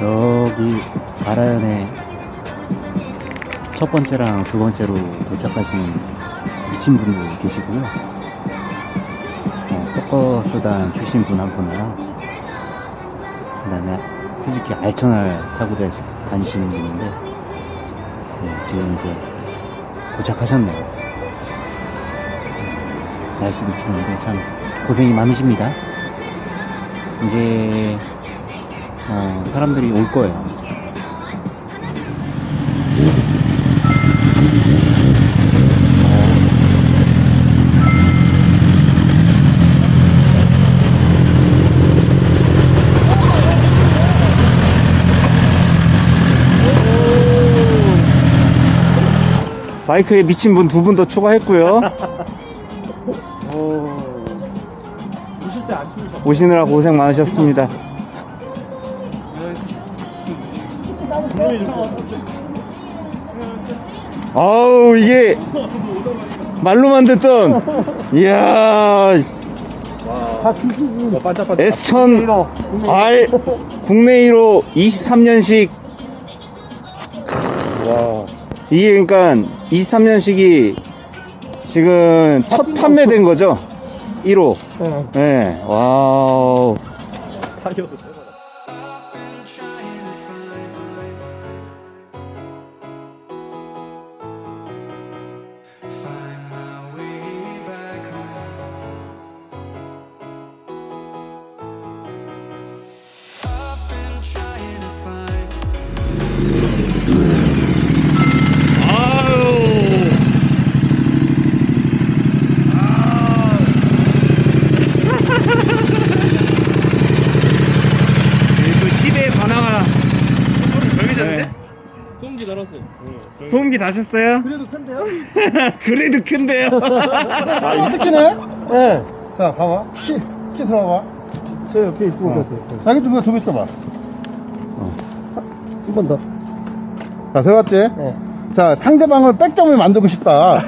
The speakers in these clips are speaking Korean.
여기 바라연에 첫 번째랑 두 번째로 도착하시는 미친 분들 계시고요. 어, 서커스단 출신 분 한 분이랑 그 다음에 스즈키 알천알 타고 다- 다니시는 분인데 네, 지금 이제 도착하셨네요. 음, 날씨도 추운데 참 고생이 많으십니다. 이제 어, 사람들이 올 거예요. 마이크에 미친 분 두 분 더 추가했고요. 오실 때안 키우셨어요? 오시느라 고생 많으셨습니다. 아우 이게 말로만 듣던 이야. 다 키우시고 반짝반짝 S1000 R 국내 1호 23년식. 와 이게 그러니까 23년식이 지금 첫 판매된 거죠? 1호 응. 네. 와우 조용해졌는데? 소음기 달았어요 소음기 다셨어요? 그래도 큰데요? 그래도 큰데요 아, 어떻게네? 네 자, 봐봐. 키, 키 들어봐. 저 옆에 있으면 어. 같아요 자기 좀, 좀 있어봐. 한 번 더. 자, 들어갔지? 네. 자, 상대방을 백점을 만들고 싶다.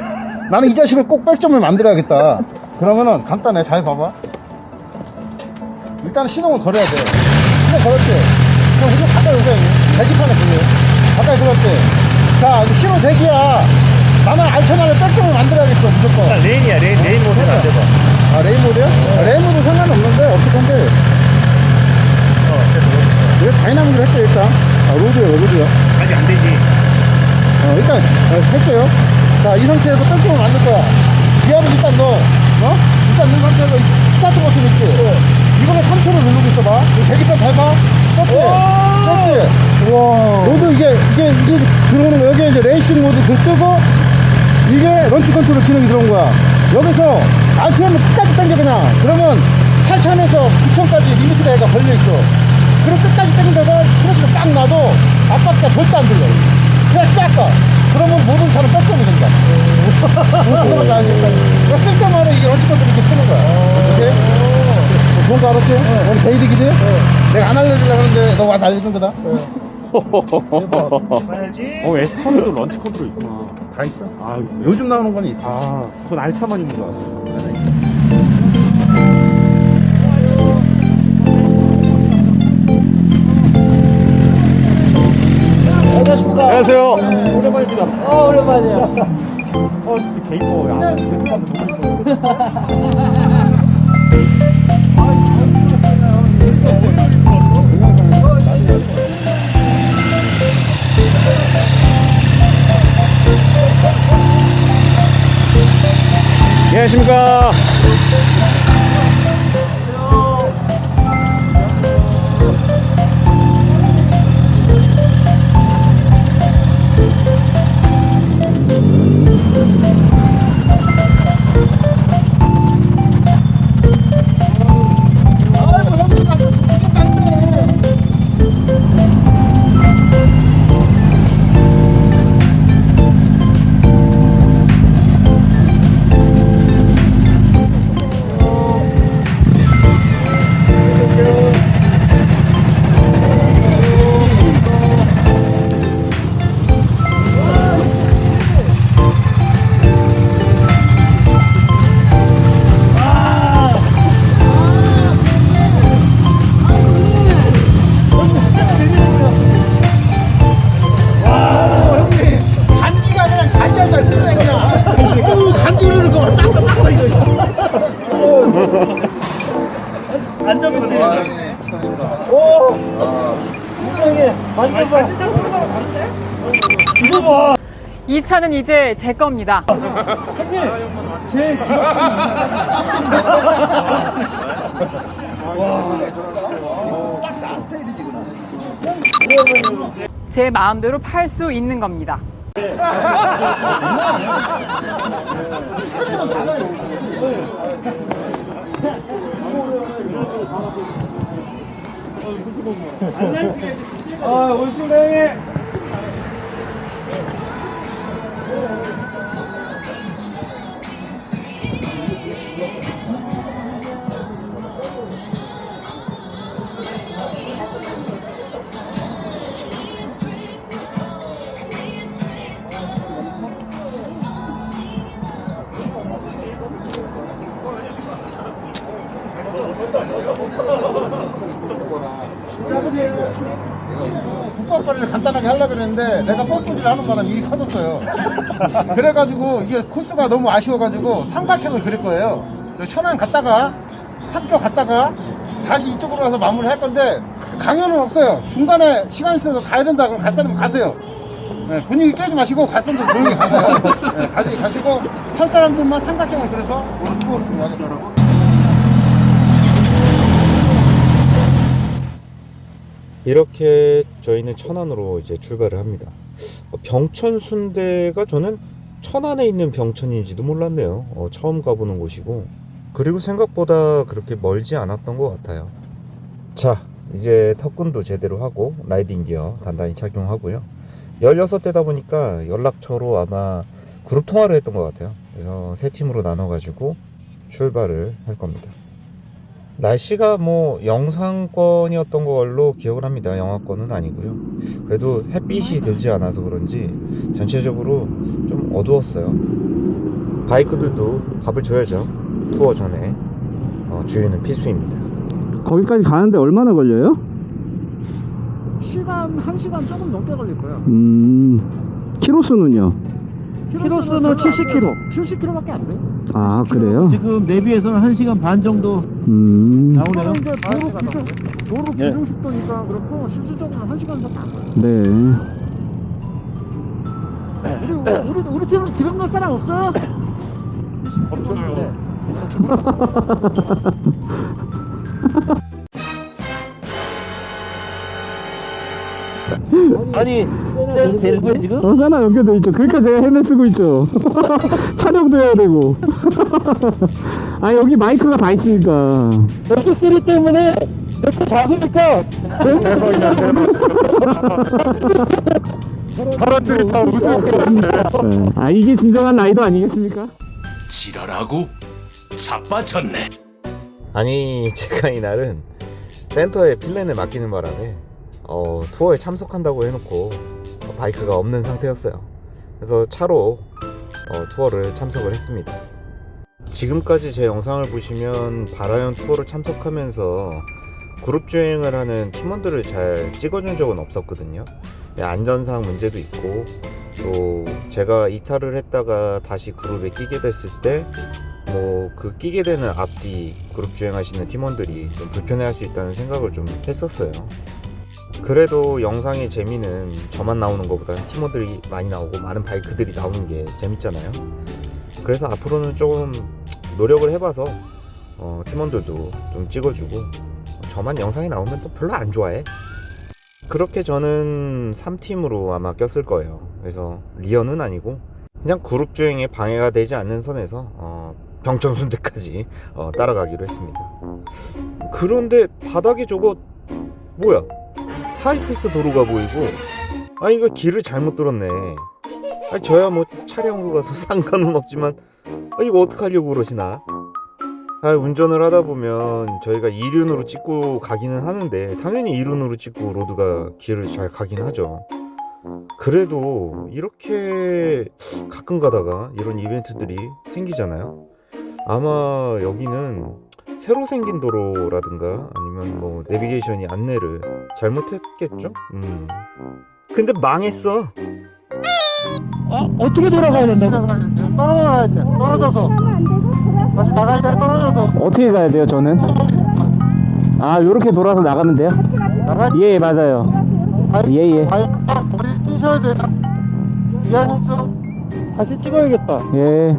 나는 이 자식을 꼭 백점을 만들어야겠다. 그러면은 간단해. 잘 봐봐. 일단 시동을 걸어야 돼. 시동 걸었지? 그럼 이거 가까이 오세요. 대기판에 보세요. 가까이 들었지? 자, 이제 신호 대기야. 나는 알천하를 백점을 만들어야겠어, 무조건. 레인이야 레인 레인 모드는 안 돼봐 아, 레인 모드야? 아, 레인 모드 상관없는데, 어떻게 한데. 이거 다이나믹으로 했죠, 일단. 아, 로드야, 로드야. 아직 안 되지 어, 일단, 어, 할게요. 자, 이 상태에서 뺄쪽을 만들 거야. 기아를 일단 넣어. 어? 일단 넣은 상태에서 이 스타트 버튼 있지? 이번에 3초를 누르고 있어봐. 이 대기판 밟아. 떴지? 떴지? 우와 모두 이게, 이게, 이게 들어오는 거. 여기 이제 레이싱 모드 들 뜨고, 이게 런치 컨트롤 기능이 들어온 거야. 여기서 RPM을 끝까지 당겨 그냥. 그러면 8,000에서 9,000까지 리미트가 얘가 걸려있어. 그럼 끝까지 당기다가 크러시가 딱 나도 앞바퀴가 절대 안 들려. 그냥 쫙 가. 그러면 모든 차는 뺏점이 된다. 아니까. 그러니까 쓸 때마다 이게 런치 컨트롤 이렇게 쓰는 거야. 오케이? 뭐 좋은 거 알았지? 오늘 베이직이지? 내가 안 알려주려고 하는데 너 와서 알려준 거다. 봐야지 어 S1000에도 런치 컨트롤 있구나 다 있어. 아 있어요? 요즘 나오는 거는 있어. 아 그건 알차만 있는 줄 알았어 안녕하세요 오랜만이다 어 오랜만이야 어 진짜 개이뻐 야 죄송한데 너무 이뻐 안녕하십니까 이 차는 이제 제 겁니다. 제 마음대로 팔 수 있는 겁니다. 아, 오십니다, 형님. 국밥거리를 간단하게 하려고 그랬는데 내가 뻔뻔질 하는 바람에 일이 커졌어요. 그래가지고 이게 코스가 너무 아쉬워가지고 삼각형을 그릴 거예요. 천안 갔다가 삼교 갔다가 다시 이쪽으로 와서 마무리 할 건데 강연은 없어요. 중간에 시간 있어서 가야 된다 그럼 갈 사람 가세요. 네, 분위기 깨지 마시고 갈 사람들 조용히 가세요. 네, 가지 가시고 할 사람들만 삼각형을 그려서 좀 하겠더라고. 이렇게 저희는 천안으로 이제 출발을 합니다. 어, 병천 순대가 저는 천안에 있는 병천인지도 몰랐네요. 어, 처음 가보는 곳이고 그리고 생각보다 그렇게 멀지 않았던 것 같아요. 자, 이제 턱끈도 제대로 하고 라이딩 기어 단단히 착용하고요. 16대다 보니까 연락처로 아마 그룹 통화를 했던 것 같아요. 그래서 세 팀으로 나눠가지고 출발을 할 겁니다. 날씨가 뭐 영상권이었던 걸로 기억을 합니다. 영하권은 아니고요. 그래도 햇빛이 들지 않아서 그런지 전체적으로 좀 어두웠어요. 바이크들도 밥을 줘야죠. 투어 전에 어, 주유는 필수입니다. 거기까지 가는데 얼마나 걸려요? 시간 1시간 조금 넘게 걸릴 거예요. 음, 키로수는요? 키로수는 70km. 70km밖에 안 돼. 아, 그래요? 지금 내비에서는 1시간 반 정도 음, 나오네요. 이제 도로 기준, 도로 네. 기준 속도니까 그렇고 실질적으로는 1시간도 안 걸려. 네. 우리 우리 우리 팀은 기름 넣을 사람 없어요? 없잖아요. 아니, 쌤 되는 거야, 지금? 어사나 연결돼 있죠. 그러니까 제가 헬멧 쓰고 있죠. 촬영도 해야 되고. 아, 여기 마이크가 다 있으니까. F3 때문에 이렇게 작으니까 사람들이 다 네. 아, 이게 진정한 라이더 아니겠습니까? 지랄하고 자빠졌네. 아니 제가 이날은 센터에 필렌을 맡기는 바람에 어, 투어에 참석한다고 해놓고 어, 바이크가 없는 상태였어요. 그래서 차로 어, 투어를 참석을 했습니다. 지금까지 제 영상을 보시면 바라연 투어를 참석하면서 그룹 주행을 하는 팀원들을 잘 찍어준 적은 없었거든요. 네, 안전상 문제도 있고 또 제가 이탈을 했다가 다시 그룹에 끼게 됐을 때 뭐 그 끼게 되는 앞뒤 그룹 주행하시는 팀원들이 좀 불편해할 수 있다는 생각을 좀 했었어요. 그래도 영상의 재미는 저만 나오는 것보다는 팀원들이 많이 나오고 많은 바이크들이 나오는 게 재밌잖아요. 그래서 앞으로는 조금 노력을 해봐서 어, 팀원들도 좀 찍어주고 저만 영상에 나오면 또 별로 안 좋아해. 그렇게 저는 3팀으로 아마 꼈을 거예요. 그래서 리언은 아니고 그냥 그룹 주행에 방해가 되지 않는 선에서 어, 병천순대까지 어, 따라가기로 했습니다. 그런데 바닥에 저거 뭐야? 하이패스 도로가 보이고 아 이거 길을 잘못 들었네. 아 저야 뭐 차량으로 가서 상관은 없지만 아 이거 어떻게 하려고 그러시나? 아 운전을 하다 보면 저희가 이륜으로 찍고 가기는 하는데 당연히 이륜으로 찍고 로드가 길을 잘 가긴 하죠. 그래도 이렇게 가끔 가다가 이런 이벤트들이 생기잖아요. 아마 여기는 새로 생긴 도로라든가 아니면 뭐 내비게이션이 안내를 잘못했겠죠? 음. 근데 망했어. 어, 어떻게 돌아가야 된다고? 떨어져야 돼. 떨어져서. 다시 나가야 돼. 떨어져서. 어떻게 가야 돼요, 저는? 아, 요렇게 돌아서 나가면 돼요? 나가. 예, 맞아요. 바이크, 예, 예. 바이크가 거리 뛰셔야 돼요. 미안해 좀. 다시 찍어야겠다. 예.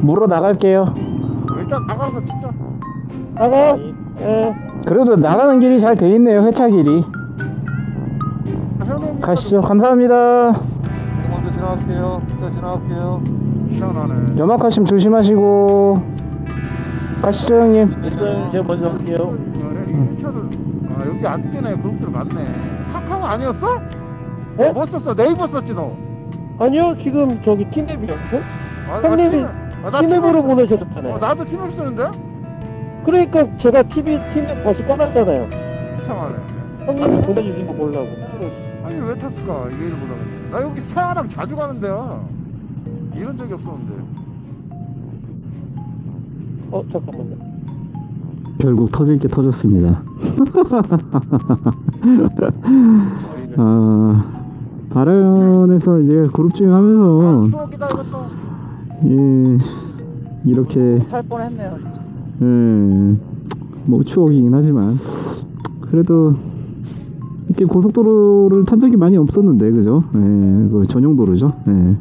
물어 나갈게요. 일단 나가서 진짜. 나가. 예. 그래도 나가는 길이 잘 돼 있네요. 회차 길이. 형님 가시죠. 감사합니다. 먼저 지나갈게요. 제가 지나갈게요. 시원하네. 연막하시면 조심하시고. 가시죠, 형님. 일단 제가 먼저 갈게요. 이 차를 아 여기 안 뜨네 그룹들 많네. 카카오 아니었어? 네? 뭐 썼어? 네이버 썼지 너. 아니요, 지금 저기 팀앱이요. 아, 형님이 팀- 아, 나 팀앱으로 팀을- 보내셨잖아요. 어, 나도 팀을 쓰는데? 그러니까 제가 TV 팀앱 다시 깔았잖아요. 이상하네. 형님이 보내주신 거 보려고. 아니 왜 탔을까 이해를 못하겠네. 나 여기 서하람 자주 가는데요. 이런 적이 없었는데. 어, 잠깐만요. 결국 터질 게 터졌습니다. 아, 바라연에서 이제 그룹 아, 주행하면서 추억이다 이것도. 예, 이렇게 탈 뻔했네요. 예, 뭐 추억이긴 하지만 그래도 이렇게 고속도로를 탄 적이 많이 없었는데 그죠? 예, 그 전용 도로죠. 예.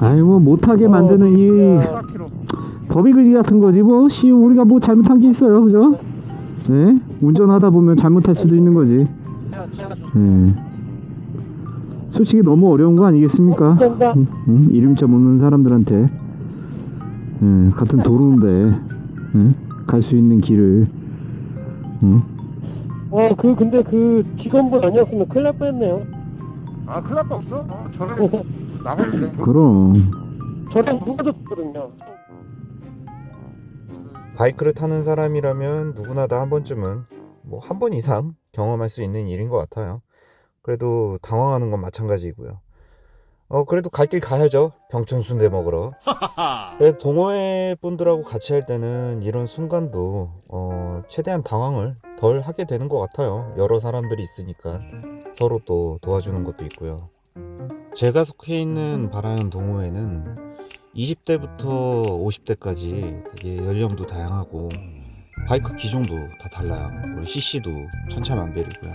아이 뭐 못하게 만드는 이 4km. 법이 그지 같은 거지 뭐 시 우리가 뭐 잘못한 게 있어요 그죠? 네 운전하다 보면 잘못할 수도 있는 거지 네 솔직히 너무 어려운 거 아니겠습니까? 응, 응? 이름점 없는 사람들한테 예, 같은 도로인데 갈수 있는 길을 응? 어, 그, 근데 그 직원분 아니었으면 큰일 날 뻔했네요. 아 큰일 났다 없어? 어, 저래 나갔는데. 그럼 저랑 무너졌거든요. 바이크를 타는 사람이라면 누구나 다 한 번쯤은 뭐 한 번 이상 경험할 수 있는 일인 것 같아요. 그래도 당황하는 건 마찬가지이고요. 어 그래도 갈 길 가야죠. 병천 순대 먹으러. 그래도 동호회 분들하고 같이 할 때는 이런 순간도 어 최대한 당황을 덜 하게 되는 것 같아요. 여러 사람들이 있으니까 서로 또 도와주는 것도 있고요. 제가 속해 있는 바라연 동호회는 20대부터 50대까지 되게 연령도 다양하고 바이크 기종도 다 달라요. 그리고 CC도 천차만별이고요.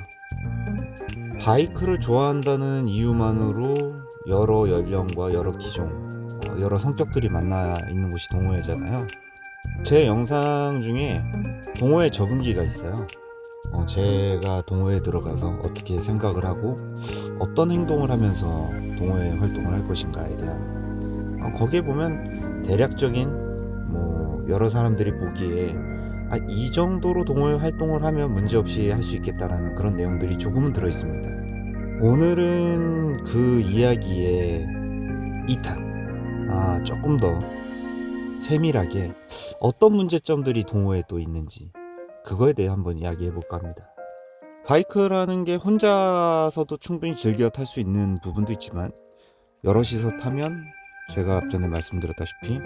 바이크를 좋아한다는 이유만으로 여러 연령과 여러 기종, 어, 여러 성격들이 만나 있는 곳이 동호회잖아요. 제 영상 중에 동호회 적응기가 있어요. 어, 제가 동호회에 들어가서 어떻게 생각을 하고 어떤 행동을 하면서 동호회 활동을 할 것인가에 대한 어, 거기에 보면 대략적인 뭐 여러 사람들이 보기에 아, 이 정도로 동호회 활동을 하면 문제없이 할 수 있겠다라는 그런 내용들이 조금은 들어 있습니다. 오늘은 그 이야기의 2탄 아 조금 더 세밀하게 어떤 문제점들이 동호회에 또 있는지 그거에 대해 한번 이야기해 볼까 합니다. 바이크라는 게 혼자서도 충분히 즐겨 탈 수 있는 부분도 있지만 여럿이서 타면 제가 앞전에 말씀드렸다시피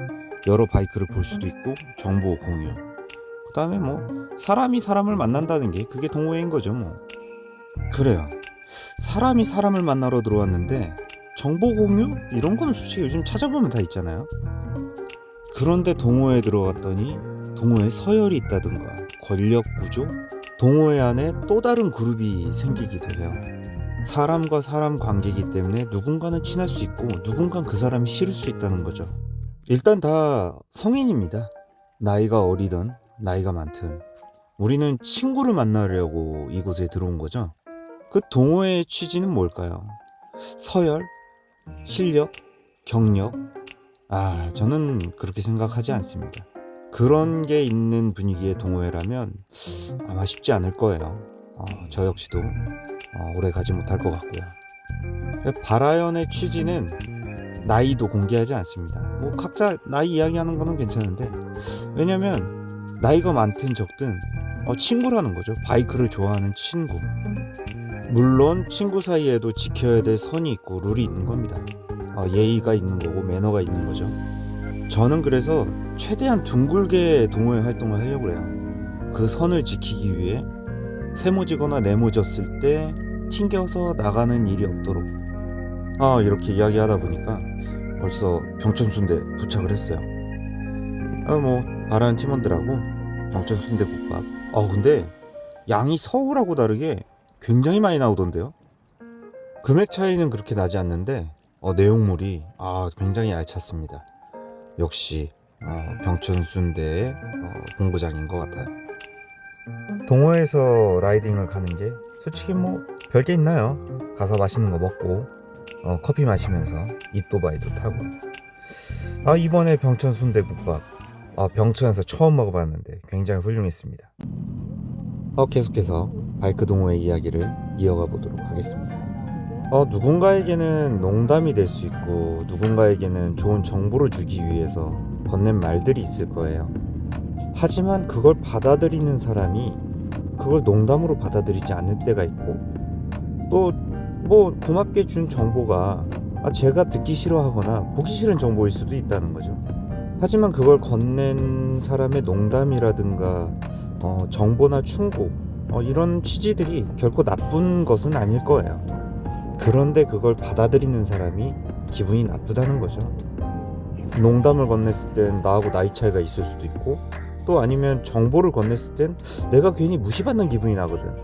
여러 바이크를 볼 수도 있고 정보 공유 그 다음에 뭐 사람이 사람을 만난다는 게 그게 동호회인 거죠 뭐. 그래요. 사람이 사람을 만나러 들어왔는데 정보 공유? 이런 거는 솔직히 요즘 찾아보면 다 있잖아요. 그런데 동호회에 들어갔더니 동호회 서열이 있다든가 권력 구조? 동호회 안에 또 다른 그룹이 생기기도 해요. 사람과 사람 관계이기 때문에 누군가는 친할 수 있고 누군가는 그 사람이 싫을 수 있다는 거죠. 일단 다 성인입니다. 나이가 어리든 나이가 많든 우리는 친구를 만나려고 이곳에 들어온 거죠. 그 동호회의 취지는 뭘까요? 서열, 실력, 경력? 아, 저는 그렇게 생각하지 않습니다. 그런 게 있는 분위기의 동호회라면 아마 쉽지 않을 거예요. 어, 저 역시도 어, 오래 가지 못할 것 같고요. 바라연의 취지는 나이도 공개하지 않습니다. 뭐 각자 나이 이야기하는 거는 괜찮은데 왜냐면 나이가 많든 적든 어, 친구라는 거죠. 바이크를 좋아하는 친구. 물론 친구 사이에도 지켜야 될 선이 있고 룰이 있는 겁니다. 어, 예의가 있는 거고 매너가 있는 거죠. 저는 그래서 최대한 둥글게 동호회 활동을 하려고 해요. 그 선을 지키기 위해 세모지거나 네모졌을 때 튕겨서 나가는 일이 없도록 아 이렇게 이야기하다 보니까 벌써 병천순대 도착을 했어요 아 뭐 바라는 팀원들하고 병천순대국밥 아 근데 양이 서울하고 다르게 굉장히 많이 나오던데요. 금액 차이는 그렇게 나지 않는데 어, 내용물이 아, 굉장히 알찼습니다. 역시 어, 병천순대의 어, 본부장인 것 같아요. 동호회에서 라이딩을 가는 게 솔직히 뭐 별게 있나요? 가서 맛있는 거 먹고 어, 커피 마시면서 이또바이도 타고 아 이번에 병천 순대국밥 아, 병천에서 처음 먹어봤는데 굉장히 훌륭했습니다. 어, 계속해서 바이크 동호회 이야기를 이어가 보도록 하겠습니다. 어, 누군가에게는 농담이 될 수 있고 누군가에게는 좋은 정보를 주기 위해서 건넨 말들이 있을 거예요. 하지만 그걸 받아들이는 사람이 그걸 농담으로 받아들이지 않을 때가 있고 또 뭐 고맙게 준 정보가 아, 제가 듣기 싫어하거나 보기 싫은 정보일 수도 있다는 거죠. 하지만 그걸 건넨 사람의 농담이라든가 어, 정보나 충고 어, 이런 취지들이 결코 나쁜 것은 아닐 거예요. 그런데 그걸 받아들이는 사람이 기분이 나쁘다는 거죠. 농담을 건넸을 땐 나하고 나이 차이가 있을 수도 있고 또 아니면 정보를 건넸을 땐 내가 괜히 무시받는 기분이 나거든.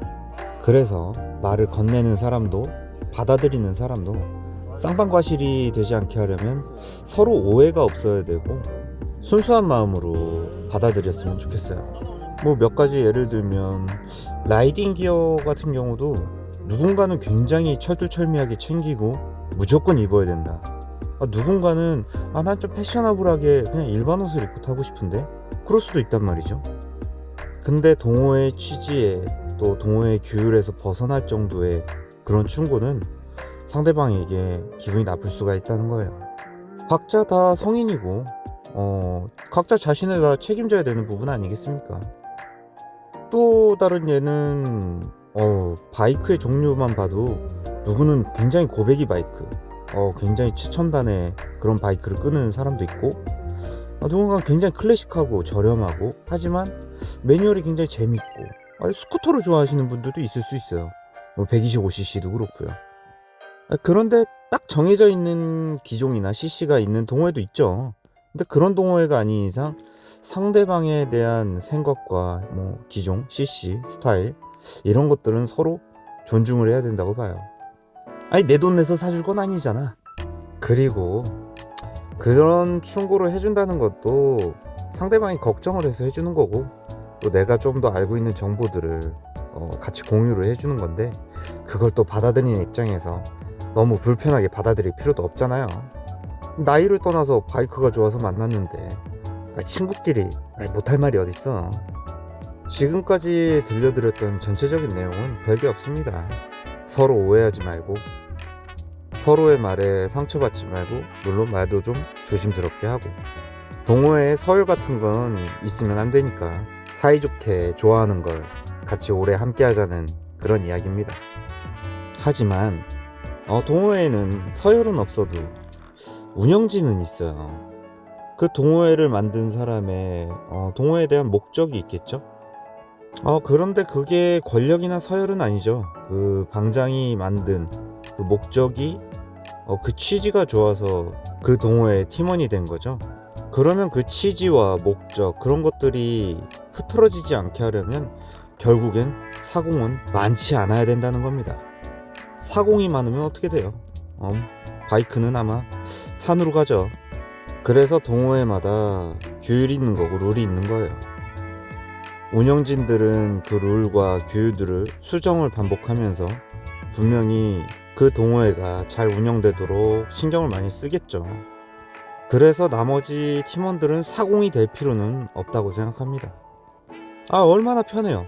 그래서 말을 건네는 사람도 받아들이는 사람도 쌍방과실이 되지 않게 하려면 서로 오해가 없어야 되고 순수한 마음으로 받아들였으면 좋겠어요. 뭐 몇 가지 예를 들면 라이딩 기어 같은 경우도 누군가는 굉장히 철두철미하게 챙기고 무조건 입어야 된다. 아, 누군가는 아 난 좀 패셔너블하게 그냥 일반 옷을 입고 타고 싶은데 그럴 수도 있단 말이죠. 근데 동호회 취지에 또 동호회 규율에서 벗어날 정도의 그런 충고는 상대방에게 기분이 나쁠 수가 있다는 거예요. 각자 다 성인이고 어, 각자 자신을 다 책임져야 되는 부분 아니겠습니까? 또 다른 예는 어, 바이크의 종류만 봐도 누구는 굉장히 고배기 바이크, 어, 굉장히 최첨단의 그런 바이크를 끄는 사람도 있고 어, 누군가는 굉장히 클래식하고 저렴하고 하지만 매뉴얼이 굉장히 재밌고 아, 스쿠터를 좋아하시는 분들도 있을 수 있어요. 뭐 125cc도 그렇고요. 아, 그런데 딱 정해져 있는 기종이나 CC가 있는 동호회도 있죠. 근데 그런 동호회가 아닌 이상 상대방에 대한 생각과 뭐 기종, CC, 스타일 이런 것들은 서로 존중을 해야 된다고 봐요. 아니 내 돈 내서 사줄 건 아니잖아. 그리고 그런 충고를 해준다는 것도 상대방이 걱정을 해서 해주는 거고 또 내가 좀 더 알고 있는 정보들을 어, 같이 공유를 해주는 건데 그걸 또 받아들이는 입장에서 너무 불편하게 받아들일 필요도 없잖아요. 나이를 떠나서 바이크가 좋아서 만났는데 아, 친구끼리 아, 못할 말이 어딨어. 지금까지 들려드렸던 전체적인 내용은 별게 없습니다. 서로 오해하지 말고 서로의 말에 상처받지 말고 물론 말도 좀 조심스럽게 하고 동호회에 서열 같은 건 있으면 안 되니까 사이좋게 좋아하는 걸 같이 오래 함께 하자는 그런 이야기입니다. 하지만 어, 동호회에는 서열은 없어도 운영진은 있어요. 그 동호회를 만든 사람의 어, 동호회에 대한 목적이 있겠죠? 어, 그런데 그게 권력이나 서열은 아니죠. 그 방장이 만든 그 목적이 어, 그 취지가 좋아서 그 동호회의 팀원이 된 거죠. 그러면 그 취지와 목적 그런 것들이 흐트러지지 않게 하려면 결국엔 사공은 많지 않아야 된다는 겁니다. 사공이 많으면 어떻게 돼요? 어, 바이크는 아마 산으로 가죠. 그래서 동호회마다 규율이 있는 거고 룰이 있는 거예요. 운영진들은 그 룰과 규율들을 수정을 반복하면서 분명히 그 동호회가 잘 운영되도록 신경을 많이 쓰겠죠. 그래서 나머지 팀원들은 사공이 될 필요는 없다고 생각합니다. 아, 얼마나 편해요.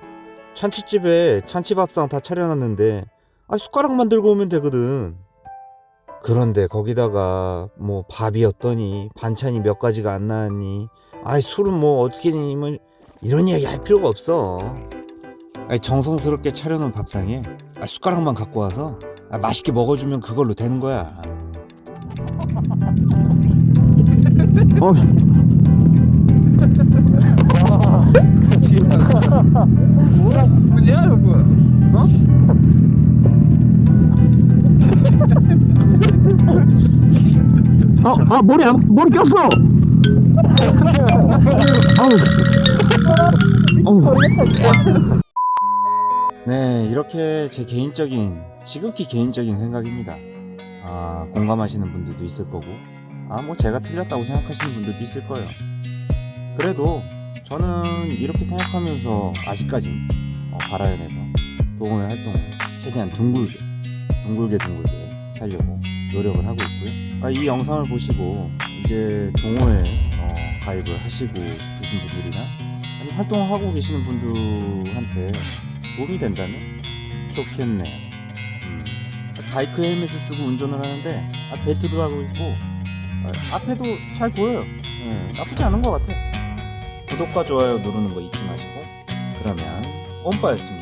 찬치집에 찬치밥상 다 차려놨는데, 아, 숟가락만 들고 오면 되거든. 그런데 거기다가 뭐 밥이었더니 반찬이 몇 가지가 안 나왔니? 아이, 술은 뭐 어떻게 되니? 뭐 이런 이야기 할 필요가 없어. 아니, 정성스럽게 차려놓은 밥상에 아, 숟가락만 갖고 와서 아, 맛있게 먹어주면 그걸로 되는 거야. 어, 뭐야 여러분? 어? 아, 아 머리 안, 머리 꼈어. 아우, 아우. 네, 이렇게 제 개인적인, 지극히 개인적인 생각입니다. 아, 공감하시는 분들도 있을 거고, 아, 뭐 제가 틀렸다고 생각하시는 분들도 있을 거예요. 그래도 저는 이렇게 생각하면서 아직까지 어, 바라연에서 동호회 활동을 최대한 둥글게, 둥글게 둥글게 하려고 노력을 하고 있고요. 아, 이 영상을 보시고 이제 동호회 어, 가입을 하시고 싶으신 분들이나 아니 활동을 하고 계시는 분들한테 도움이 된다면 좋겠네요. 음, 바이크 헬멧을 쓰고 운전을 하는데 아, 벨트도 하고 있고 아, 앞에도 잘 보여요. 예, 나쁘지 않은 것 같아. 구독과 좋아요 누르는 거 잊지 마시고 그러면 옴빠였습니다.